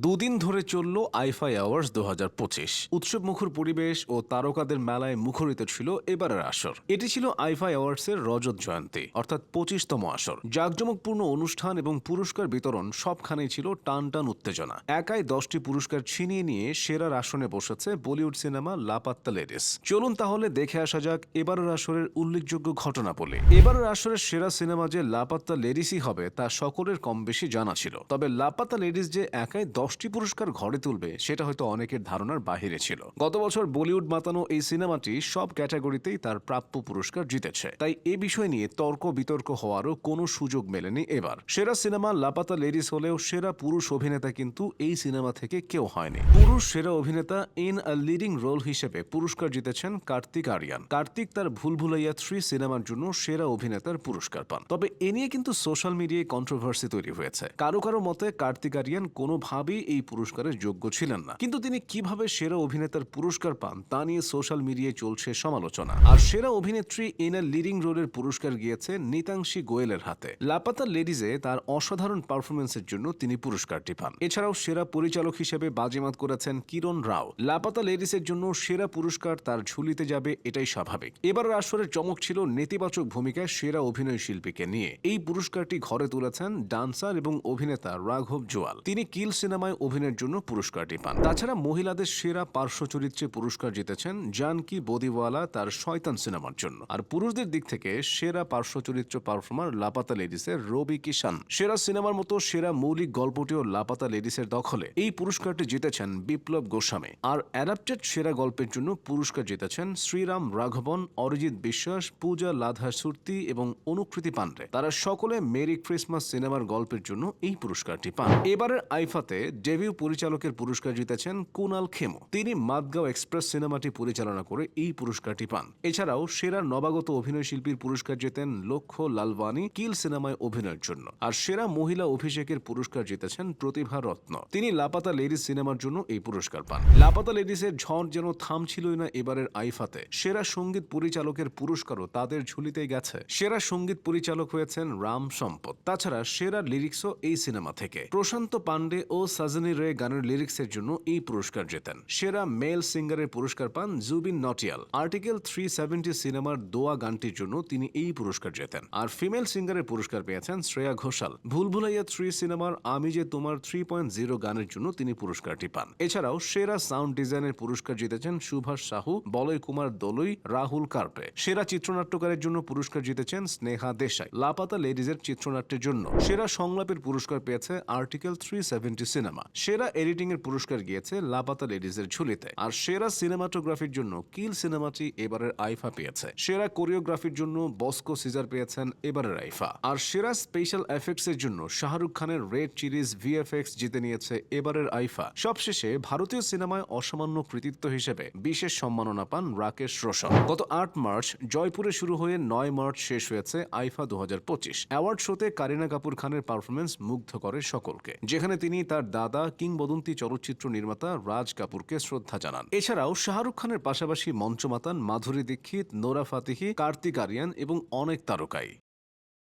দুদিন ধরে চলল আইফাই অ্যাওয়ার্ডস দু হাজার পঁচিশ। উৎসব মুখর পরিবেশ ও তারকাদের মেলায় মুখরিত ছিল এবারের আসর। এটি ছিল আইফাই অ্যাওয়ার্ডস এর রজত জয়ন্তী, অর্থাৎ পঁচিশতম আসর। জাঁকজমকপূর্ণ অনুষ্ঠান এবং পুরস্কার বিতরণ সবখানেই ছিল টান টান উত্তেজনা। একাই দশটি পুরস্কার ছিনিয়ে নিয়ে সেরার আসনে বসেছে বলিউড সিনেমা লাপাত্তা লেডিস। চলুন তাহলে দেখে আসা যাক এবারের আসরের উল্লেখযোগ্য ঘটনা বলে এবারের আসরের সেরা সিনেমা যে লাপাত্তা লেডিসই হবে তা সকলের কম বেশি জানা ছিল। তবে লাপাত্তা লেডিস যে একাই দশটি পুরস্কার ঘরে তুলবে, সেটা হয়তো অনেকের ধারণার বাহিরে ছিল। গত বছর বলিউড মাতানো এই সিনেমাটি সব ক্যাটাগরিতেই তার প্রাপ্য পুরস্কার জিতেছে। তাই এ বিষয় নিয়ে তর্ক বিতর্ক হওয়ারও কোনো সুযোগ মেলেনি এবার। সেরা সিনেমা লাপাতা লেডিস হলেও সেরা পুরুষ অভিনেতা কিন্তু এই সিনেমা থেকে কেউ হয়নি। পুরুষ সেরা অভিনেতা ইন আ লিডিং রোল হিসেবে পুরস্কার জিতেছেন কার্তিক আরিয়ান। কার্তিক তার ভুল ভুলাইয়া থ্রি সিনেমার জন্য সেরা অভিনেতার পুরস্কার পান। তবে এ নিয়ে কিন্তু সোশ্যাল মিডিয়ায় কন্ট্রোভার্সি তৈরি হয়েছে। কারও কারও মতে কার্তিক আরিয়ান কোনোভাবেই এই পুরস্কারের যোগ্য ছিলেন না। কিন্তু তিনি কীভাবে সেরা অভিনেতার পুরস্কার পান, তা নিয়ে সোশ্যাল মিডিয়ায় চলছে সমালোচনা। আর সেরা অভিনেত্রী ইন আ লিডিং রোলের পুরস্কার গিয়েছে নিতাংশী গোয়েলের হাতে। লাপাতা লেডিজে তার অসাধারণ পারফরমেন্সের জন্য তিনি পুরস্কারটি পান। এছাড়াও সেরা পরিচালক হিসেবে বাজিমাত করেছেন কিরণ রাও। লাপাতা লেডিসের জন্য সেরা পুরস্কার তার ঝুলিতে যাবে, এটাই স্বাভাবিক। এবার আসরের চমক ছিল নেতিবাচক ভূমিকায় সেরা অভিনয় শিল্পীকে নিয়ে। এই পুরস্কারটি ঘরে তুলেছেন ডান্সার এবং অভিনেতা রাঘব জোয়াল। তিনি কিল সিনেমায় অভিনয়ের জন্য পুরস্কারটি পান। তাছাড়া মহিলাদের সেরা পার্শ্ব চরিত্রে পুরস্কার জিতেছেন জানকি বদিওয়ালা তার শয়তান সিনেমার জন্য। আর পুরুষদের দিক থেকে সেরা পার্শ্ব চরিত্র পারফর্মার লাপাতা লেডিসের রবি কিষান সেরা সিনেমার মতো সেরা মৌলিক গল্পটিও লাপাতা লেডিসের দখলে। এই পুরস্কারটি জিতেছেন বিপ্লব গোস্বামী। আর অ্যাডাপ্টেড সেরা গল্পের জন্য পুরস্কার জিতেছেন শ্রীরাম রাঘবন, অরিজিৎ বিশ্বাস, পূজা লাধা সুর্তি এবং অনুকৃতি পান্ডে। তারা সকলে মেরি ক্রিসমাস সিনেমার গল্পের জন্য এই পুরস্কারটি পান। এবারের আইফাতে ডেভিউ পরিচালকের পুরস্কার জিতেছেন কুনাল খেমো। তিনি মাদগাঁও এক্সপ্রেস সিনেমাটি পরিচালনা করে এই পুরস্কারটি পান। এছাড়াও সেরা নবাগত অভিনয় শিল্পীর পুরস্কার জেতেন লক্ষ্য লালবানি কিল সিনেমায় অভিনয়ের জন্য। আর সেরা মহিলা অভিষেকের পুরস্কার জিতেছেন প্রতিভা রত্ন। তিনি লাপাতা লেডিস সিনেমার জন্য এই পুরস্কার পান। লাপাতা লেডিসের ঝড় যেন থামছিলই না এবারের আইফাতে। সেরা সংগীত পরিচালকের পুরস্কারও তাদের ঝুলিতে গেছে। সেরা সংগীত পরিচালক হয়েছেন রাম সম্পদ। তাছাড়া সেরা লিরিক্সও এই সিনেমা থেকে। প্রশান্ত পান্ডে ও সাজনি রে গানের লিরিক্সের জন্য এই পুরস্কার জেতেন। সেরা মেল সিঙ্গারের পুরস্কার পান Jubin Nautiyal. Article three seventy সিনেমার দোয়া গানটির জন্য তিনি এই পুরস্কার জেতেন। আর ফিমেল সিঙ্গারের পুরস্কার পেয়েছেন শ্রেয়া ঘোষাল। ভুলভুলাইয়া থ্রি সিনেমার আমি যে তোমার থ্রি পয়েন্ট জিরো গানের জন্য তিনি পুরস্কারটি পান। এছাড়াও সেরা সাউন্ড ডিজাইনের পুরস্কার জিতেছেন সুভাষ সাহু, বলয় কুমার দলুই, রাহুল কার্পে। সেরা চিত্রনাট্যকারের জন্য পুরস্কার জিতেছেন স্নেহা দেশাই। লাপাতা লেডিজের চিত্রনাট্যের জন্য। সেরা সংলাপের পুরস্কার পেয়েছে আর্টিকেল থ্রি সেভেন্টি সিনেমা সেরা এডিটিং এর পুরস্কার গিয়েছে লাপাতা লেডিজের ঝুলিতে। আর সেরা সিনেমাটোগ্রাফির জন্য কিল সিনেমাটি এবারের আইফা পেয়েছে। সেরা কোরিওগ্রাফির জন্য বস্কো সিজার পেয়েছেন এবারের আইফা। আর সেরা স্পেশাল এফেক্টস এর জন্য শাহরুখ খানের রেড চিরিজ ভিএফএক্স জিতে নিয়েছে এবারের আইফা। সবশেষে ভারতীয় সিনেমায় অসামান্য কৃতিত্ব হিসেবে বিশেষ সম্মাননা পান রাকেশ রোশন। গত আট মার্চ জয়পুরে শুরু হয়ে নয় মার্চ শেষ হয়েছে আইফা দু হাজার পঁচিশ। অ্যাওয়ার্ড শোতে কারিনা কাপুর খানের পারফরমেন্স মুগ্ধ করে সকলকে, যেখানে তিনি তার দাদা কিংবদন্তি চলচ্চিত্র নির্মাতা রাজ কাপুরকে শ্রদ্ধা জানান। এছাড়াও শাহরুখ খানের পাশাপাশি মঞ্চমাতান মাধুরী দীক্ষিত, নোরা ফাতিহি, কার্তিক আরিয়ান এবং অনেক তারকাই।